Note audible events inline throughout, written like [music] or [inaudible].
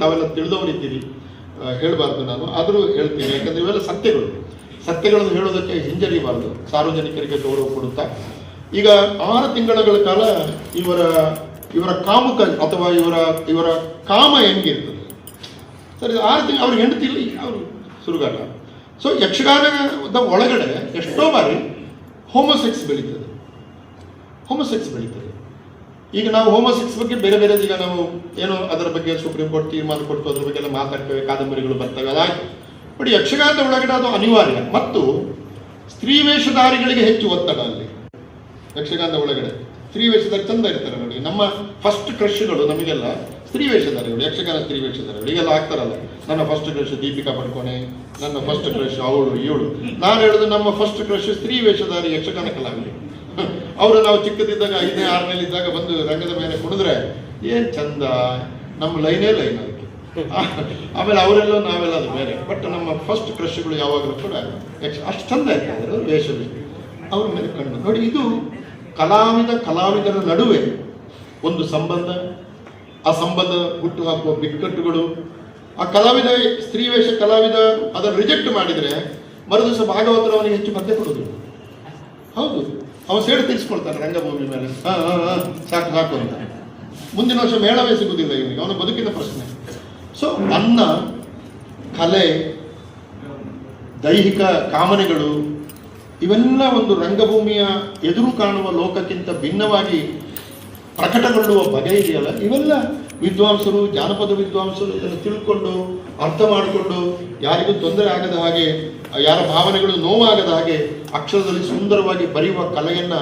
ತಾವೆಲ್ಲ ತಿಳಿದವರಿದ್ದೀರಿ. ಹೇಳಬಾರ್ದು ನಾನು. ಆದರೂ ಹೇಳ್ತೀನಿ. ಯಾಕಂದ್ರೆ ಇವೆಲ್ಲ ಸತ್ಯಗಳು. ಸತ್ಯಗಳನ್ನು ಹೇಳೋದಕ್ಕೆ ಹಿಂಜರಿಬಾರ್ದು ಸಾರ್ವಜನಿಕರಿಗೆ ಗೌರವ ಕೊಡುತ್ತಾ. ಈಗ ಆರು ತಿಂಗಳ ಕಾಲ ಇವರ ಇವರ ಕಾಮುಕ, ಅಥವಾ ಇವರ ಇವರ ಕಾಮ ಹೆಂಗಿರ್ತದೆ ಸರಿ, ಆರು ತಿಂಗಳು ಅವ್ರಿಗೆ ಹೆಂಡತಿ ಇಲ್ಲ ಅವರು ಸುರುಗಾಲ ಸೊ ಯಕ್ಷಗಾನದ ಒಳಗಡೆ ಎಷ್ಟೋ ಬಾರಿ ಹೋಮೋಸೆಕ್ಸ್ ಬೆಳೀತದೆ. ಹೋಮೋಸೆಕ್ಸ್ ಬೆಳೀತದೆ. ಈಗ ನಾವು ಹೋಮೋಸೆಕ್ಸ್ ಬಗ್ಗೆ ಬೇರೆ ಬೇರೆ ಈಗ ನಾವು ಏನೋ ಅದರ ಬಗ್ಗೆ ಸುಪ್ರೀಂ ಕೋರ್ಟ್ ತೀರ್ಮಾನ ಕೊಟ್ಟು ಅದ್ರ ಬಗ್ಗೆ ಎಲ್ಲ ಮಾತಾಡ್ತೇವೆ, ಕಾದಂಬರಿಗಳು ಬರ್ತವೆ ಅದಾಯ್ತು ಬಟ್ ಯಕ್ಷಗಾನದ ಒಳಗಡೆ ಅದು ಅನಿವಾರ್ಯ. ಮತ್ತು ಸ್ತ್ರೀ ವೇಷಧಾರಿಗಳಿಗೆ ಹೆಚ್ಚು ಒತ್ತಡ ಅಲ್ಲಿ. ಯಕ್ಷಗಾನದ ಒಳಗಡೆ. ಸ್ತ್ರೀ ವೇಷಧಾರಿ ಚಂದ ಇರ್ತಾರೆ ನೋಡಿ. ನಮ್ಮ ಫಸ್ಟ್ ಕ್ರಶ್ಗಳು ನಮಗೆಲ್ಲ ಸ್ತ್ರೀ ವೇಷಧಾರಿಗಳು, ಯಕ್ಷಗಾನ ಸ್ತ್ರೀ ವೇಷಧಾರಿಗಳು. ಈಗೆಲ್ಲ ಆಗ್ತಾರಲ್ಲ. ನನ್ನ ಫಸ್ಟ್ ಕ್ರಶ್ ದೀಪಿಕಾ ಪಡ್ಕೋಣೆ, ನನ್ನ ಫಸ್ಟ್ ಕ್ರಶ್ ಅವಳು, ಇವಳು. ನಾನು ಹೇಳೋದು ನಮ್ಮ ಫಸ್ಟ್ ಕ್ರಶ್ ಸ್ತ್ರೀ ವೇಷಧಾರಿ ಯಕ್ಷಗಾನ ಕಲಾವಿದರು [laughs] ಅವರು ನಾವು ಚಿಕ್ಕದಿದ್ದಾಗ ಐದನೇ, ಆರನೇಲಿ ಇದ್ದಾಗ ಬಂದು ರಂಗದ ಮೇಲೆ ಕುಣಿದ್ರೆ, ಏನ್ ಚಂದ? ನಮ್ಮ ಲೈನೇ ಲೈನ್ ಅದಕ್ಕೆ [laughs] ಆಮೇಲೆ ಅವರೆಲ್ಲ ನಾವೆಲ್ಲ ಅದು ಬೇರೆ. ಬಟ್ ನಮ್ಮ ಫಸ್ಟ್ ಕ್ರಶ್ಗಳು ಯಾವಾಗಲೂ ಕೂಡ ಅಷ್ಟು ಚಂದ ಇರ್ತದೆ ವೇಷ ಅವ್ರ ಮೇಲೆ ಕಣ್ಣು. ನೋಡಿ, ಇದು ಕಲಾವಿದ, ಕಲಾವಿದರ ನಡುವೆ ಒಂದು ಸಂಬಂಧ. ಆ ಸಂಬಂಧ ಹುಟ್ಟು ಹಾಕುವ ಬಿಕ್ಕಟ್ಟುಗಳು. ಆ ಕಲಾವಿದ, ಸ್ತ್ರೀ ವೇಷ ಕಲಾವಿದ, ಅದನ್ನು ರಿಜೆಕ್ಟ್ ಮಾಡಿದರೆ ಮರುದಿವಸ ಭಾಗವತರು ಅವನಿಗೆ ಹೆಚ್ಚು ಮತ್ತೆ ಕೊಡೋದು. ಹೌದು. ಅವನು ಸೇಡು ತೀರಿಸ್ಕೊಳ್ತಾನೆ, ರಂಗಭೂಮಿ ಮೇಲೆ. ಹಾ, ಹಾಂ ಹಾಂ, ಸಾಕು ಸಾಕು ಅಂತ. ಮುಂದಿನ ವರ್ಷ ಮೇಳವೇ ಸಿಗುವುದಿಲ್ಲ ಇವನಿಗೆ, ಅವನ ಬದುಕಿನ ಪ್ರಶ್ನೆ. ಸೊ ಅನ್ನ, ಕಲೆ, ದೈಹಿಕ ಕಾಮನೆಗಳು, ಇವೆಲ್ಲ ಒಂದು ರಂಗಭೂಮಿಯ ಎದುರು ಕಾಣುವ ಲೋಕಕ್ಕಿಂತ ಭಿನ್ನವಾಗಿ ಪ್ರಕಟಗೊಳ್ಳುವ ಬಗೆ ಇದೆಯಲ್ಲ? ಇವೆಲ್ಲ ವಿದ್ವಾಂಸರು, ಜಾನಪದ ವಿದ್ವಾಂಸರು ಇದನ್ನು ತಿಳ್ಕೊಂಡು, ಅರ್ಥ ಮಾಡಿಕೊಂಡು, ಯಾರಿಗೂ ತೊಂದರೆ ಆಗದ ಹಾಗೆ ಯಾರ ಭಾವನೆಗಳು ನೋವಾಗದ ಹಾಗೆ ಅಕ್ಷರದಲ್ಲಿ ಸುಂದರವಾಗಿ ಬರೆಯುವ ಕಲೆಯನ್ನ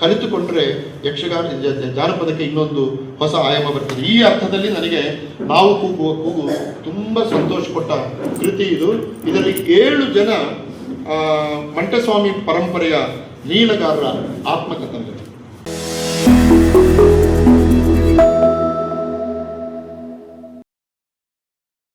ಕಲಿತುಕೊಂಡ್ರೆ ಯಕ್ಷಗಾನ ಜಾನಪದಕ್ಕೆ ಇನ್ನೊಂದು ಹೊಸ ಆಯಾಮ ಬರ್ತದೆ. ಈ ಅರ್ಥದಲ್ಲಿ ನನಗೆ ನಾವು ಕೂಗುವ ಕೂಗು ತುಂಬ ಸಂತೋಷ ಕೊಟ್ಟ ಕೃತಿ ಇದು. ಇದರಲ್ಲಿ ಏಳು ಜನ ಮಂಟಸ್ವಾಮಿ ಪರಂಪರೆಯ ನೀಲಗಾರರ ಆತ್ಮಕಥನಗಳು.